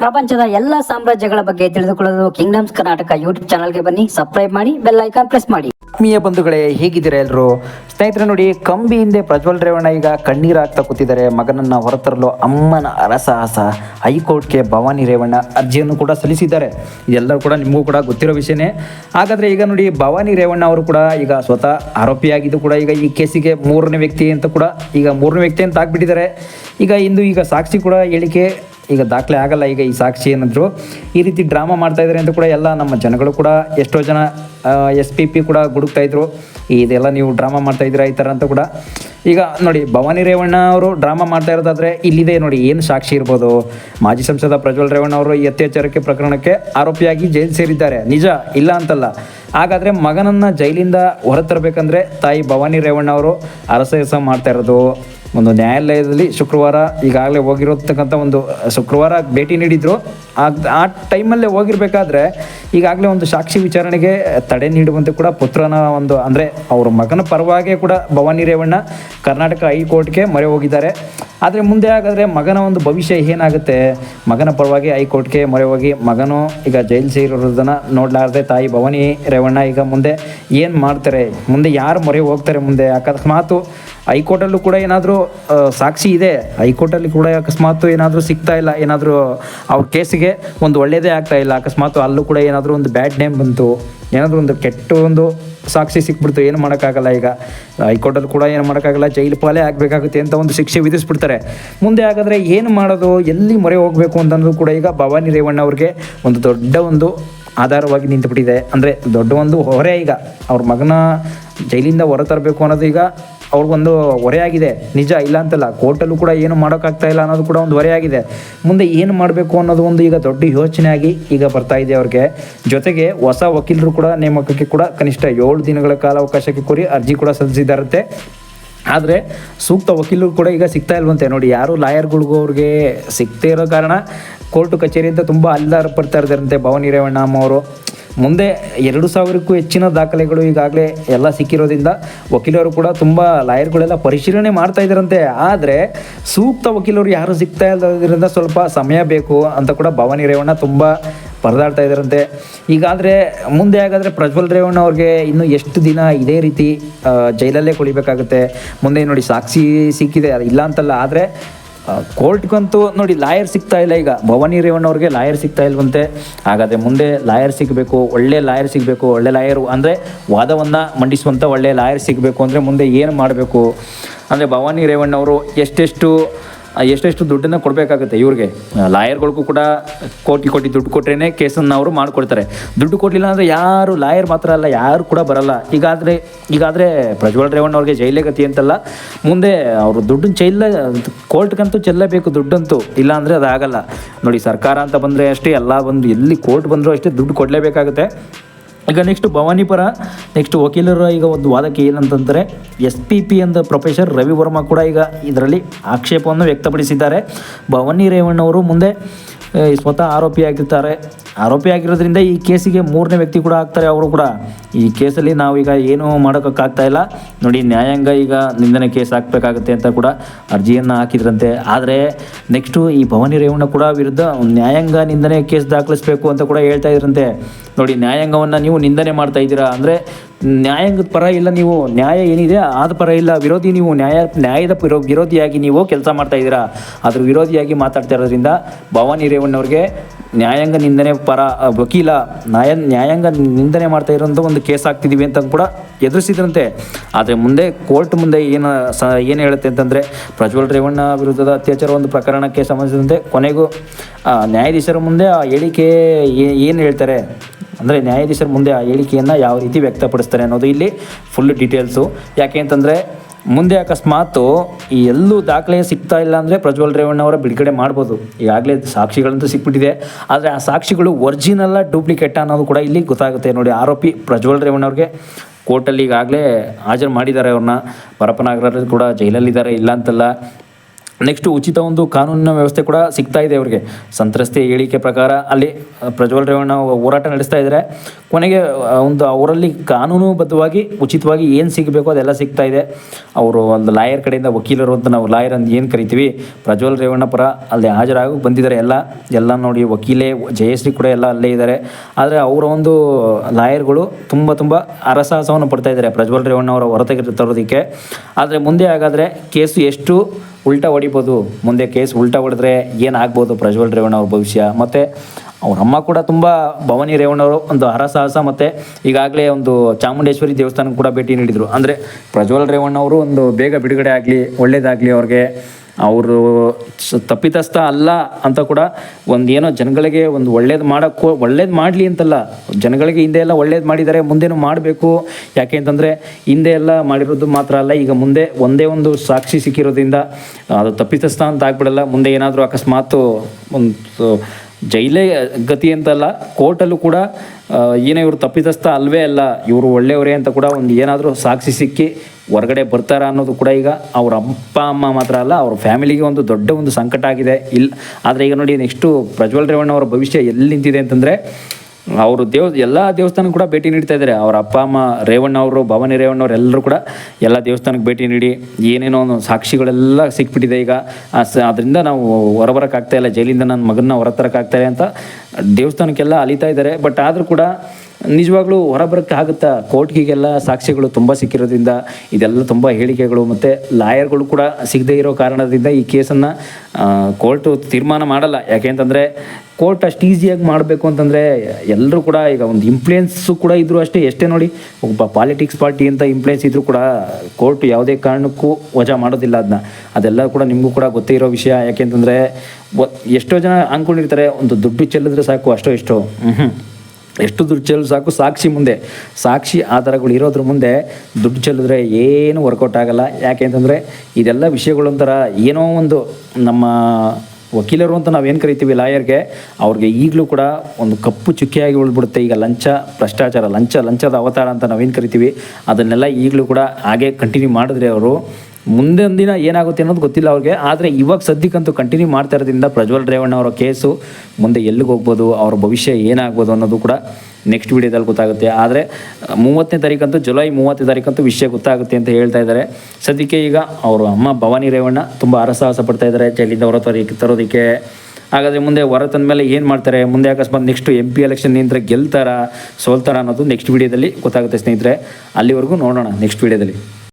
ಪ್ರಪಂಚದ ಎಲ್ಲ ಸಾಮ್ರಾಜ್ಯಗಳ ಬಗ್ಗೆ ತಿಳಿದುಕೊಳ್ಳಲು ಕಿಂಗ್ಡಮ್ಸ್ ಕರ್ನಾಟಕ ಯೂಟ್ಯೂಬ್ ಚಾನಲ್ಗೆ ಬನ್ನಿ ಸಬ್ಸ್ಕ್ರೈಬ್ ಮಾಡಿ ಬೆಲ್ ಐಕಾನ್ ಪ್ರೆಸ್ ಮಾಡಿ. ಆತ್ಮೀಯ ಬಂಧುಗಳೇ, ಹೇಗಿದ್ದೀರಾ ಎಲ್ಲರೂ? ಸ್ನೇಹಿತರೆ ನೋಡಿ, ಕಂಬಿ ಹಿಂದೆ ಪ್ರಜ್ವಲ್ ರೇವಣ್ಣ ಈಗ ಕಣ್ಣೀರು ಹಾಕ್ತಾ ಕೂತಿದ್ದಾರೆ. ಮಗನನ್ನ ಹೊರತರಲು ಅಮ್ಮನ ಅರಸಾಹಸ. ಹೈಕೋರ್ಟ್ಗೆ ಭವಾನಿ ರೇವಣ್ಣ ಅರ್ಜಿಯನ್ನು ಕೂಡ ಸಲ್ಲಿಸಿದ್ದಾರೆ. ಇದೆಲ್ಲರೂ ಕೂಡ ನಿಮಗೂ ಕೂಡ ಗೊತ್ತಿರೋ ವಿಷಯನೇ. ಹಾಗಾದ್ರೆ ಈಗ ನೋಡಿ, ಭವಾನಿ ರೇವಣ್ಣ ಅವರು ಕೂಡ ಈಗ ಸ್ವತಃ ಆರೋಪಿಯಾಗಿದ್ದು ಕೂಡ ಈಗ ಈ ಕೇಸಿಗೆ ಮೂರನೇ ವ್ಯಕ್ತಿ ಅಂತ ಕೂಡ ಈಗ ಮೂರನೇ ವ್ಯಕ್ತಿ ಅಂತ ಆಗ್ಬಿಟ್ಟಿದ್ದಾರೆ. ಈಗ ಇಂದು ಈಗ ಸಾಕ್ಷಿ ಕೂಡ ಹೇಳಿಕೆ ಈಗ ದಾಖಲೆ ಆಗಲ್ಲ, ಈಗ ಈ ಸಾಕ್ಷಿ ಏನಂದ್ರು. ಈ ರೀತಿ ಡ್ರಾಮಾ ಮಾಡ್ತಾ ಇದ್ದಾರೆ ಅಂತ ಕೂಡ ಎಲ್ಲ ನಮ್ಮ ಜನಗಳು ಕೂಡ ಎಷ್ಟೋ ಜನ ಎಸ್ ಪಿ ಪಿ ಕೂಡ ಗುಡುಕ್ತಾ ಇದ್ರು. ಇದೆಲ್ಲ ನೀವು ಡ್ರಾಮಾ ಮಾಡ್ತಾ ಇದ್ದೀರಾ ಈ ಥರ ಅಂತ ಕೂಡ. ಈಗ ನೋಡಿ, ಭವಾನಿ ರೇವಣ್ಣ ಅವರು ಡ್ರಾಮಾ ಮಾಡ್ತಾ ಇರೋದಾದ್ರೆ ಇಲ್ಲಿದೆ ನೋಡಿ, ಏನು ಸಾಕ್ಷಿ ಇರ್ಬೋದು? ಮಾಜಿ ಸಂಸದ ಪ್ರಜ್ವಲ್ ರೇವಣ್ಣ ಅವರು ಈ ಅತ್ಯಾಚಾರಕ್ಕೆ, ಪ್ರಕರಣಕ್ಕೆ ಆರೋಪಿಯಾಗಿ ಜೈಲು ಸೇರಿದ್ದಾರೆ. ನಿಜ, ಇಲ್ಲ ಅಂತಲ್ಲ. ಹಾಗಾದ್ರೆ ಮಗನನ್ನ ಜೈಲಿಂದ ಹೊರತರಬೇಕಂದ್ರೆ ತಾಯಿ ಭವಾನಿ ರೇವಣ್ಣ ಅವರು ಅರಸಹಸ ಮಾಡ್ತಾ ಇರೋದು. ಒಂದು ನ್ಯಾಯಾಲಯದಲ್ಲಿ ಶುಕ್ರವಾರ ಈಗಾಗಲೇ ಹೋಗಿರತಕ್ಕಂಥ ಒಂದು ಶುಕ್ರವಾರ ಭೇಟಿ ನೀಡಿದ್ರು. ಆ ಆ ಟೈಮಲ್ಲೇ ಹೋಗಿರ್ಬೇಕಾದ್ರೆ ಈಗಾಗಲೇ ಒಂದು ಸಾಕ್ಷಿ ವಿಚಾರಣೆಗೆ ತಡೆ ನೀಡುವಂತೆ ಕೂಡ ಪುತ್ರನ ಒಂದು, ಅಂದರೆ ಅವರ ಮಗನ ಪರವಾಗಿ ಕೂಡ ಭವಾನಿ ರೇವಣ್ಣ ಕರ್ನಾಟಕ ಹೈಕೋರ್ಟ್ಗೆ ಮೊರೆ ಹೋಗಿದ್ದಾರೆ. ಆದರೆ ಮುಂದೆ ಹಾಗಾದರೆ ಮಗನ ಒಂದು ಭವಿಷ್ಯ ಏನಾಗುತ್ತೆ? ಮಗನ ಪರವಾಗಿ ಹೈಕೋರ್ಟ್ಗೆ ಮೊರೆ ಹೋಗಿ ಮಗನು ಈಗ ಜೈಲು ಸೇರಿರೋದನ್ನು ನೋಡಲಾರ್ದೆ ತಾಯಿ ಭವಾನಿ ರೇವಣ್ಣ ಈಗ ಮುಂದೆ ಏನು ಮಾಡ್ತಾರೆ? ಮುಂದೆ ಯಾರು ಮೊರೆ ಹೋಗ್ತಾರೆ ಮುಂದೆ? ಅಕಸ್ಮಾತು ಹೈಕೋರ್ಟಲ್ಲೂ ಕೂಡ ಏನಾದರೂ ಸಾಕ್ಷಿ ಇದೆ. ಹೈಕೋರ್ಟಲ್ಲಿ ಕೂಡ ಅಕಸ್ಮಾತ್ ಏನಾದರೂ ಸಿಗ್ತಾ ಇಲ್ಲ, ಏನಾದರೂ ಅವ್ರ ಕೇಸಿಗೆ ಒಂದು ಒಳ್ಳೆಯದೇ ಆಗ್ತಾ ಇಲ್ಲ. ಅಕಸ್ಮಾತ್ ಅಲ್ಲೂ ಕೂಡ ಏನಾದರೂ ಒಂದು ಬ್ಯಾಡ್ ನೇಮ್ ಬಂತು, ಏನಾದರೂ ಒಂದು ಕೆಟ್ಟ ಒಂದು ಸಾಕ್ಷಿ ಸಿಕ್ಬಿಡ್ತು, ಏನು ಮಾಡೋಕ್ಕಾಗಲ್ಲ ಈಗ. ಹೈಕೋರ್ಟಲ್ಲಿ ಕೂಡ ಏನು ಮಾಡೋಕ್ಕಾಗಲ್ಲ, ಜೈಲು ಪಾಲೇ ಆಗಬೇಕಾಗುತ್ತೆ ಅಂತ ಒಂದು ಶಿಕ್ಷೆ ವಿಧಿಸ್ಬಿಡ್ತಾರೆ. ಮುಂದೆ ಹಾಗಾದರೆ ಏನು ಮಾಡೋದು, ಎಲ್ಲಿ ಮೊರೆ ಹೋಗಬೇಕು ಅಂತ ಅನ್ನೋದು ಕೂಡ ಈಗ ಭವಾನಿ ರೇವಣ್ಣ ಅವ್ರಿಗೆ ಒಂದು ದೊಡ್ಡ ಒಂದು ಆಧಾರವಾಗಿ ನಿಂತುಬಿಟ್ಟಿದೆ. ಅಂದರೆ ದೊಡ್ಡ ಒಂದು ಹೊರೆ ಈಗ. ಅವ್ರ ಮಗನ ಜೈಲಿಂದ ಹೊರತರಬೇಕು ಅನ್ನೋದು ಈಗ ಅವ್ರಿಗೊಂದು ಹೊರೆಯಾಗಿದೆ ನಿಜ ಇಲ್ಲ ಅಂತಲ್ಲ, ಕೋರ್ಟಲ್ಲೂ ಕೂಡ ಏನು ಮಾಡೋಕ್ಕಾಗ್ತಾ ಇಲ್ಲ ಅನ್ನೋದು ಕೂಡ ಒಂದು ಹೊರೆಯಾಗಿದೆ ಮುಂದೆ ಏನು ಮಾಡಬೇಕು ಅನ್ನೋದು ಒಂದು ಈಗ ದೊಡ್ಡ ಯೋಚನೆ ಆಗಿ ಈಗ ಬರ್ತಾ ಇದೆ ಅವ್ರಿಗೆ. ಜೊತೆಗೆ ಹೊಸ ವಕೀಲರು ಕೂಡ ನೇಮಕಕ್ಕೆ ಕೂಡ ಕನಿಷ್ಠ ಏಳು ದಿನಗಳ ಕಾಲಾವಕಾಶಕ್ಕೆ ಕೋರಿ ಅರ್ಜಿ ಕೂಡ ಸಲ್ಲಿಸಿದ್ದಾರಂತೆ. ಆದರೆ ಸೂಕ್ತ ವಕೀಲರು ಕೂಡ ಈಗ ಸಿಗ್ತಾ ಇಲ್ವಂತೆ. ನೋಡಿ, ಯಾರು ಲಾಯರ್ಗಳಿಗೂ ಅವ್ರಿಗೆ ಸಿಗ್ತೇ ಇರೋ ಕಾರಣ ಕೋರ್ಟು ಕಚೇರಿ ಅಂತ ತುಂಬ ಅಲ್ಲಾರು ಪಡ್ತಾ ಇದ್ದಾರಂತೆ. ಭವನಿ ರೇವಣ್ಣ ಅಮ್ಮ ಅವರು. ಮುಂದೆ ಎರಡು ಸಾವಿರಕ್ಕೂ ಹೆಚ್ಚಿನ ದಾಖಲೆಗಳು ಈಗಾಗಲೇ ಎಲ್ಲ ಸಿಕ್ಕಿರೋದ್ರಿಂದ ವಕೀಲರು ಕೂಡ ತುಂಬ ಲಾಯರ್ಗಳೆಲ್ಲ ಪರಿಶೀಲನೆ ಮಾಡ್ತಾ ಇದ್ದಾರಂತೆ. ಆದರೆ ಸೂಕ್ತ ವಕೀಲರು ಯಾರು ಸಿಗ್ತಾ ಇಲ್ಲದ್ರಿಂದ ಸ್ವಲ್ಪ ಸಮಯ ಬೇಕು ಅಂತ ಕೂಡ ಭವಾನಿ ರೇವಣ್ಣ ತುಂಬ ಪರದಾಡ್ತಾ ಇದ್ದಾರಂತೆ. ಈಗಾದರೆ ಮುಂದೆ ಹಾಗಾದರೆ ಪ್ರಜ್ವಲ್ ರೇವಣ್ಣ ಅವ್ರಿಗೆ ಇನ್ನು ಎಷ್ಟು ದಿನ ಇದೇ ರೀತಿ ಜೈಲಲ್ಲೇ ಕುಳಿಬೇಕಾಗುತ್ತೆ. ಮುಂದೆ ನೋಡಿ ಸಾಕ್ಷಿ ಸಿಕ್ಕಿದೆ, ಇಲ್ಲ ಅಂತಲ್ಲ. ಆದರೆ ಕೋರ್ಟ್ಗಂತೂ ನೋಡಿ ಲಾಯರ್ ಸಿಗ್ತಾ ಇಲ್ಲ ಈಗ. ಭವಾನಿ ರೇವಣ್ಣವ್ರಿಗೆ ಲಾಯರ್ ಸಿಗ್ತಾ ಇಲ್ವಂತೆ. ಹಾಗಾದರೆ ಮುಂದೆ ಲಾಯರ್ ಸಿಗಬೇಕು, ಒಳ್ಳೆ ಲಾಯರ್ ಸಿಗಬೇಕು, ಒಳ್ಳೆ ಲಾಯರು ಅಂದರೆ ವಾದವನ್ನು ಮಂಡಿಸುವಂಥ ಒಳ್ಳೆ ಲಾಯರ್ ಸಿಗಬೇಕು ಅಂದರೆ ಮುಂದೆ ಏನು ಮಾಡಬೇಕು? ಅಂದರೆ ಭವಾನಿ ರೇವಣ್ಣವರು ಎಷ್ಟೆಷ್ಟು ಎಷ್ಟೆಷ್ಟು ದುಡ್ಡನ್ನು ಕೊಡಬೇಕಾಗುತ್ತೆ ಇವ್ರಿಗೆ? ಲಾಯರ್ಗಳಿಗೂ ಕೂಡ ಕೋಟಿ ಕೋಟಿ ದುಡ್ಡು ಕೊಟ್ರೇ ಕೇಸನ್ನು ಅವರು ಮಾಡಿಕೊಡ್ತಾರೆ ದುಡ್ಡು ಕೊಡಲಿಲ್ಲ ಅಂದರೆ ಯಾರು ಲಾಯರ್ ಮಾತ್ರ ಅಲ್ಲ, ಯಾರು ಕೂಡ ಬರಲ್ಲ. ಈಗಾದರೆ ಈಗಾದರೆ ಪ್ರಜ್ವಲ್ ರೇವಣ್ಣ ಅವ್ರಿಗೆ ಜೈಲೇ ಗತಿ ಅಂತಲ್ಲ. ಮುಂದೆ ಅವರು ದುಡ್ಡನ್ನು ಚೆಲ್ಲ, ಕೋರ್ಟ್ಗಂತೂ ಚೆಲ್ಲಬೇಕು ದುಡ್ಡಂತೂ. ಇಲ್ಲ ಅಂದರೆ ಅದಾಗಲ್ಲ. ನೋಡಿ, ಸರ್ಕಾರ ಅಂತ ಬಂದರೆ ಅಷ್ಟೇ, ಎಲ್ಲ ಬಂದು ಎಲ್ಲಿ ಕೋರ್ಟ್ ಬಂದರೂ ಅಷ್ಟೇ ದುಡ್ಡು ಕೊಡಲೇಬೇಕಾಗುತ್ತೆ. ಈಗ ನೆಕ್ಸ್ಟ್ ಭವಾನಿ ಪರ ನೆಕ್ಸ್ಟ್ ವಕೀಲರ ಈಗ ಒಂದು ವಾದಕ್ಕೆ ಏನಂತಂದರೆ ಎಸ್ ಪಿ ಪಿ ಅಂದ ಪ್ರೊಫೆಸರ್ ರವಿವರ್ಮ ಕೂಡ ಈಗ ಇದರಲ್ಲಿ ಆಕ್ಷೇಪವನ್ನು ವ್ಯಕ್ತಪಡಿಸಿದ್ದಾರೆ. ಭವಾನಿ ರೇವಣ್ಣವರು ಮುಂದೆ ಸ್ವತಃ ಆರೋಪಿಯಾಗಿರ್ತಾರೆ ಆರೋಪಿಯಾಗಿರೋದ್ರಿಂದ ಈ ಕೇಸಿಗೆ ಮೂರನೇ ವ್ಯಕ್ತಿ ಕೂಡ ಆಗ್ತಾರೆ ಅವರು ಕೂಡ. ಈ ಕೇಸಲ್ಲಿ ನಾವೀಗ ಏನು ಮಾಡೋಕ್ಕಾಗ್ತಾ ಇಲ್ಲ. ನೋಡಿ, ನ್ಯಾಯಾಂಗ ಈಗ ನಿಂದನೆ ಕೇಸ್ ಹಾಕಬೇಕಾಗುತ್ತೆ ಅಂತ ಕೂಡ ಅರ್ಜಿಯನ್ನು ಹಾಕಿದ್ರಂತೆ. ಆದರೆ ನೆಕ್ಸ್ಟು ಈ ಭವಾನಿ ರೇವಣ್ಣ ಕೂಡ ವಿರುದ್ಧ ನ್ಯಾಯಾಂಗ ನಿಂದನೆ ಕೇಸ್ ದಾಖಲಿಸಬೇಕು ಅಂತ ಕೂಡ ಹೇಳ್ತಾ ಇದ್ರಂತೆ. ನೋಡಿ, ನ್ಯಾಯಾಂಗವನ್ನು ನೀವು ನಿಂದನೆ ಮಾಡ್ತಾ ಇದ್ದೀರಾ ಅಂದರೆ ನ್ಯಾಯಾಂಗದ ಪರ ಇಲ್ಲ ನೀವು, ನ್ಯಾಯ ಏನಿದೆ ಆದ ಪರ ಇಲ್ಲ. ವಿರೋಧಿ ನೀವು ನ್ಯಾಯ, ನ್ಯಾಯದ ವಿರೋ, ವಿರೋಧಿಯಾಗಿ ನೀವು ಕೆಲಸ ಮಾಡ್ತಾ ಇದ್ದೀರಾ? ಅದ್ರ ವಿರೋಧಿಯಾಗಿ ಮಾತಾಡ್ತಾ ಇರೋದ್ರಿಂದ ಭವಾನಿ ರೇವಣ್ಣವ್ರಿಗೆ ನ್ಯಾಯಾಂಗ ನಿಂದನೆ ಪರ ವಕೀಲ, ನ್ಯಾಯ, ನ್ಯಾಯಾಂಗ ನಿಂದನೆ ಮಾಡ್ತಾ ಇರೋಂಥ ಒಂದು ಕೇಸ್ ಆಗ್ತಿದ್ದೀವಿ ಅಂತ ಕೂಡ ಎದುರಿಸಿದ್ರಂತೆ. ಆದರೆ ಮುಂದೆ ಕೋರ್ಟ್ ಮುಂದೆ ಏನು ಸ, ಏನು ಹೇಳುತ್ತೆ ಅಂತಂದರೆ ಪ್ರಜ್ವಲ್ ರೇವಣ್ಣ ವಿರುದ್ಧದ ಅತ್ಯಾಚಾರ ಒಂದು ಪ್ರಕರಣಕ್ಕೆ ಸಂಬಂಧಿಸಿದಂತೆ ಕೊನೆಗೂ ನ್ಯಾಯಾಧೀಶರ ಮುಂದೆ ಆ ಹೇಳಿಕೆ ಏನು ಹೇಳ್ತಾರೆ? ಅಂದರೆ ನ್ಯಾಯಾಧೀಶರ ಮುಂದೆ ಆ ಹೇಳಿಕೆಯನ್ನು ಯಾವ ರೀತಿ ವ್ಯಕ್ತಪಡಿಸ್ತಾರೆ ಅನ್ನೋದು ಇಲ್ಲಿ ಫುಲ್ ಡೀಟೇಲ್ಸು ಯಾಕೆ ಅಂತಂದರೆ ಮುಂದೆ ಅಕಸ್ಮಾತು ಈ ಎಲ್ಲೂ ದಾಖಲೆ ಸಿಗ್ತಾ ಇಲ್ಲ ಅಂದರೆ ಪ್ರಜ್ವಲ್ ರೇವಣ್ಣವರ ಬಿಡುಗಡೆ ಮಾಡ್ಬೋದು. ಈಗಾಗಲೇ ಸಾಕ್ಷಿಗಳಂತೂ ಸಿಕ್ಬಿಟ್ಟಿದೆ. ಆದರೆ ಆ ಸಾಕ್ಷಿಗಳು ಒರಿಜಿನಲ್ಲ ಡೂಪ್ಲಿಕೇಟ್ ಅನ್ನೋದು ಕೂಡ ಇಲ್ಲಿ ಗೊತ್ತಾಗುತ್ತೆ. ನೋಡಿ, ಆರೋಪಿ ಪ್ರಜ್ವಲ್ ರೇವಣ್ಣ ಅವ್ರಿಗೆ ಕೋರ್ಟಲ್ಲಿ ಈಗಾಗಲೇ ಹಾಜರು ಮಾಡಿದ್ದಾರೆ ಅವ್ರನ್ನ. ಪರಪ್ಪನಾಗರ ಕೂಡ ಜೈಲಲ್ಲಿದ್ದಾರೆ, ಇಲ್ಲ ಅಂತಲ್ಲ. ನೆಕ್ಸ್ಟ್ ಉಚಿತ ಒಂದು ಕಾನೂನಿನ ವ್ಯವಸ್ಥೆ ಕೂಡ ಸಿಗ್ತಾ ಇದೆ ಅವರಿಗೆ. ಸಂತ್ರಸ್ತೆ ಹೇಳಿಕೆ ಪ್ರಕಾರ ಅಲ್ಲಿ ಪ್ರಜ್ವಲ್ ರೇವಣ್ಣ ಹೋರಾಟ ನಡೆಸ್ತಾ ಇದ್ದಾರೆ. ಕೊನೆಗೆ ಒಂದು ಅವರಲ್ಲಿ ಕಾನೂನುಬದ್ಧವಾಗಿ, ಉಚಿತವಾಗಿ ಏನು ಸಿಗಬೇಕು ಅದೆಲ್ಲ ಸಿಗ್ತಾ ಇದೆ. ಅವರು ಒಂದು ಲಾಯರ್ ಕಡೆಯಿಂದ ವಕೀಲರು ಅಂತ ನಾವು ಲಾಯರ್ ಅಂತ ಏನು ಕರಿತೀವಿ. ಪ್ರಜ್ವಲ್ ರೇವಣ್ಣ ಪರ ಅಲ್ಲಿ ಹಾಜರಾಗಿ ಬಂದಿದ್ದಾರೆ ಎಲ್ಲ. ಎಲ್ಲ ನೋಡಿ ವಕೀಲೆ, ಜಯಶ್ರೀ ಕೂಡ ಎಲ್ಲ ಅಲ್ಲೇ ಇದ್ದಾರೆ. ಆದರೆ ಅವರ ಒಂದು ಲಾಯರ್ಗಳು ತುಂಬ ತುಂಬ ಅರಸಾಹಸವನ್ನು ಪಡ್ತಾ ಇದ್ದಾರೆ ಪ್ರಜ್ವಲ್ ರೇವಣ್ಣ ಅವರ ಹೊರತೆಗೆ ತರೋದಕ್ಕೆ. ಆದರೆ ಮುಂದೆ ಹಾಗಾದರೆ ಕೇಸು ಎಷ್ಟು ಉಲ್ಟಾ ಹೊಡಿಬೋದು. ಮುಂದೆ ಕೇಸ್ ಉಲ್ಟಾ ಹೊಡೆದ್ರೆ ಏನಾಗ್ಬೋದು ಪ್ರಜ್ವಲ್ ರೇವಣ್ಣ ಅವ್ರ ಭವಿಷ್ಯ. ಮತ್ತು ಅವ್ರ ಅಮ್ಮ ಕೂಡ ತುಂಬ ಭವಾನಿ ರೇವಣ್ಣವರು ಒಂದು ಹರಸಾಹಸ ಮತ್ತು ಈಗಾಗಲೇ ಒಂದು ಚಾಮುಂಡೇಶ್ವರಿ ದೇವಸ್ಥಾನಕ್ಕೆ ಕೂಡ ಭೇಟಿ ನೀಡಿದರು. ಅಂದರೆ ಪ್ರಜ್ವಲ್ ರೇವಣ್ಣ ಅವರು ಒಂದು ಬೇಗ ಬಿಡುಗಡೆ ಆಗಲಿ ಒಳ್ಳೆಯದಾಗಲಿ ಅವ್ರಿಗೆ ಅವರು ತಪ್ಪಿತಸ್ಥ ಅಲ್ಲ ಅಂತ ಕೂಡ ಒಂದು ಏನೋ ಜನಗಳಿಗೆ ಒಂದು ಒಳ್ಳೇದು ಮಾಡೋಕ್ಕೂ, ಒಳ್ಳೇದು ಮಾಡಲಿ ಅಂತಲ್ಲ. ಜನಗಳಿಗೆ ಹಿಂದೆ ಎಲ್ಲ ಒಳ್ಳೇದು ಮಾಡಿದ್ದಾರೆ ಮುಂದೇನು ಮಾಡಬೇಕು? ಯಾಕೆ ಅಂತಂದರೆ ಹಿಂದೆ ಎಲ್ಲ ಮಾಡಿರೋದು ಮಾತ್ರ ಅಲ್ಲ, ಈಗ ಮುಂದೆ ಒಂದೇ ಒಂದು ಸಾಕ್ಷಿ ಸಿಕ್ಕಿರೋದ್ರಿಂದ ಅದು ತಪ್ಪಿತಸ್ಥ ಅಂತ ಆಗ್ಬಿಡಲ್ಲ. ಮುಂದೆ ಏನಾದರೂ ಅಕಸ್ಮಾತ್ ಒಂದು ಜೈಲೇ ಗತಿ ಅಂತಲ್ಲ. ಕೋರ್ಟಲ್ಲೂ ಕೂಡ ಏನೋ ಇವರು ತಪ್ಪಿತಸ್ಥ ಅಲ್ವೇ ಅಲ್ಲ, ಇವರು ಒಳ್ಳೆಯವರೇ ಅಂತ ಕೂಡ ಒಂದು ಏನಾದರೂ ಸಾಕ್ಷಿ ಸಿಕ್ಕಿ ಹೊರಗಡೆ ಬರ್ತಾರ ಅನ್ನೋದು ಕೂಡ ಈಗ ಅವ್ರ ಅಪ್ಪ, ಅಮ್ಮ ಮಾತ್ರ ಅಲ್ಲ, ಅವ್ರ ಫ್ಯಾಮಿಲಿಗೆ ಒಂದು ದೊಡ್ಡ ಒಂದು ಸಂಕಟ ಆಗಿದೆ. ಇಲ್ಲ ಆದರೆ ಈಗ ನೋಡಿ ನೆಕ್ಸ್ಟು ಪ್ರಜ್ವಲ್ ರೇವಣ್ಣ ಅವರ ಭವಿಷ್ಯ ಎಲ್ಲಿ ನಿಂತಿದೆ ಅಂತಂದರೆ, ಅವರು ದೇವ್ ಎಲ್ಲ ದೇವಸ್ಥಾನಕ್ಕೆ ಕೂಡ ಭೇಟಿ ನೀಡ್ತಾ ಇದ್ದಾರೆ ಅವ್ರ ಅಪ್ಪ, ಅಮ್ಮ, ರೇವಣ್ಣ ಅವರು, ಭವಾನಿ ರೇವಣ್ಣ ಅವರು ಎಲ್ಲರೂ ಕೂಡ ಎಲ್ಲ ದೇವಸ್ಥಾನಕ್ಕೆ ಭೇಟಿ ನೀಡಿ, ಏನೇನೋ ಒಂದು ಸಾಕ್ಷಿಗಳೆಲ್ಲ ಸಿಕ್ಬಿಟ್ಟಿದೆ ಈಗ. ಅದರಿಂದ ನಾವು ಹೊರಬರೋಕ್ಕಾಗ್ತಾ ಇಲ್ಲ. ಜೈಲಿಂದ ನನ್ನ ಮಗನ್ನ ಹೊರತರಕ್ಕಾಗ್ತಾರೆ ಅಂತ ದೇವಸ್ಥಾನಕ್ಕೆಲ್ಲ ಅಲಿತಾ ಇದ್ದಾರೆ ಬಟ್ ಆದರೂ ಕೂಡ ನಿಜವಾಗ್ಲೂ ಹೊರಬರಕ್ಕೆ ಆಗುತ್ತಾ ಕೋರ್ಟ್ಗಿಗೆಲ್ಲ ಸಾಕ್ಷಿಗಳು ತುಂಬ ಸಿಕ್ಕಿರೋದ್ರಿಂದ ಇದೆಲ್ಲ ತುಂಬ ಹೇಳಿಕೆಗಳು ಮತ್ತು ಲಾಯರ್ಗಳು ಕೂಡ ಸಿಗದೇ ಇರೋ ಕಾರಣದಿಂದ ಈ ಕೇಸನ್ನು ಕೋರ್ಟು ತೀರ್ಮಾನ ಮಾಡಲ್ಲ. ಯಾಕೆಂತಂದರೆ ಕೋರ್ಟ್ ಅಷ್ಟು ಈಸಿಯಾಗಿ ಮಾಡಬೇಕು ಅಂತಂದರೆ ಎಲ್ಲರೂ ಕೂಡ ಈಗ ಒಂದು ಇಂಪ್ಲೂಯೆನ್ಸು ಕೂಡ ಇದ್ದರೂ ಅಷ್ಟೇ. ಎಷ್ಟೇ ನೋಡಿ ಒಬ್ಬ ಪಾಲಿಟಿಕ್ಸ್ ಪಾರ್ಟಿ ಅಂತ ಇಂಪ್ಲುಯೆನ್ಸ್ ಇದ್ದರೂ ಕೂಡ ಕೋರ್ಟ್ ಯಾವುದೇ ಕಾರಣಕ್ಕೂ ವಜಾ ಮಾಡೋದಿಲ್ಲ ಅದನ್ನ ಅದೆಲ್ಲ ಕೂಡ ನಿಮಗೂ ಕೂಡ ಗೊತ್ತೇ ಇರೋ ವಿಷಯ. ಯಾಕೆಂತಂದರೆ ಎಷ್ಟೋ ಜನ ಅಂದ್ಕೊಂಡಿರ್ತಾರೆ ಒಂದು ದುಡ್ಡು ಚೆಲ್ಲಿದ್ರೆ ಸಾಕು, ಅಷ್ಟೋ ಇಷ್ಟೋ ಹ್ಞೂ ಎಷ್ಟು ದುಡ್ಡು ಚೆಲ್ಲು ಸಾಕು, ಸಾಕ್ಷಿ ಮುಂದೆ. ಸಾಕ್ಷಿ ಆಧಾರಗಳು ಇರೋದ್ರ ಮುಂದೆ ದುಡ್ಡು ಚೆಲ್ಲಿದ್ರೆ ಏನು ವರ್ಕೌಟ್ ಆಗಲ್ಲ. ಯಾಕೆ ಅಂತಂದರೆ ಇದೆಲ್ಲ ವಿಷಯಗಳೊಂಥರ ಏನೋ ಒಂದು ನಮ್ಮ ವಕೀಲರು ಅಂತ ನಾವೇನು ಕರಿತೀವಿ ಲಾಯರ್ಗೆ, ಅವ್ರಿಗೆ ಈಗಲೂ ಕೂಡ ಒಂದು ಕಪ್ಪು ಚುಕ್ಕಿಯಾಗಿ ಉಳ್ಬಿಡುತ್ತೆ ಈಗ ಲಂಚ, ಭ್ರಷ್ಟಾಚಾರ, ಲಂಚ, ಲಂಚದ ಅವತಾರ ಅಂತ ನಾವೇನು ಕರಿತೀವಿ, ಅದನ್ನೆಲ್ಲ ಈಗಲೂ ಕೂಡ ಹಾಗೆ ಕಂಟಿನ್ಯೂ ಮಾಡಿದ್ರೆ ಅವರು ಮುಂದಿನ ದಿನ ಏನಾಗುತ್ತೆ ಅನ್ನೋದು ಗೊತ್ತಿಲ್ಲ ಅವ್ರಿಗೆ. ಆದರೆ ಇವಾಗ ಸದ್ಯಕ್ಕಂತೂ ಕಂಟಿನ್ಯೂ ಮಾಡ್ತಾ ಇರೋದ್ರಿಂದ ಪ್ರಜ್ವಲ್ ರೇವಣ್ಣ ಅವರ ಕೇಸು, ಮುಂದೆ ಎಲ್ಲಿಗೆ ಹೋಗ್ಬೋದು, ಅವ್ರ ಭವಿಷ್ಯ ಏನಾಗ್ಬೋದು ಅನ್ನೋದು ಕೂಡ ನೆಕ್ಸ್ಟ್ ವಿಡಿಯೋದಲ್ಲಿ ಗೊತ್ತಾಗುತ್ತೆ. ಆದರೆ, ಮೂವತ್ತನೇ ತಾರೀಕಂತೂ, ಜುಲೈ ಮೂವತ್ತನೇ ತಾರೀಕಂತೂ ವಿಷಯ ಗೊತ್ತಾಗುತ್ತೆ ಅಂತ ಹೇಳ್ತಾ ಇದ್ದಾರೆ. ಸದ್ಯಕ್ಕೆ ಈಗ ಅವರು ಅಮ್ಮ ಭವಾನಿ ರೇವಣ್ಣ ತುಂಬ ಅರಸಾಹಸ ಪಡ್ತಾ ಇದ್ದಾರೆ. ಜೈಲಿಂದ ಹೊರ ತರೋದಕ್ಕೆ. ಹಾಗಾದರೆ ಮುಂದೆ ಹೊರ ತಂದ ಮೇಲೆ ಏನು ಮಾಡ್ತಾರೆ? ಮುಂದೆ ಅಕಸ್ಮಾತ್ ನೆಕ್ಸ್ಟ್ ಎಂ ಪಿ ಎಲೆಕ್ಷನ್ ನಿಂತರೆ ಗೆಲ್ತಾರಾ, ಸೋಲ್ತಾರಾ ಅನ್ನೋದು ನೆಕ್ಸ್ಟ್ ವೀಡಿಯೋದಲ್ಲಿ ಗೊತ್ತಾಗುತ್ತೆ ಸ್ನೇಹಿತರೆ. ಅಲ್ಲಿವರೆಗೂ ನೋಡೋಣ ನೆಕ್ಸ್ಟ್ ವೀಡಿಯೋದಲ್ಲಿ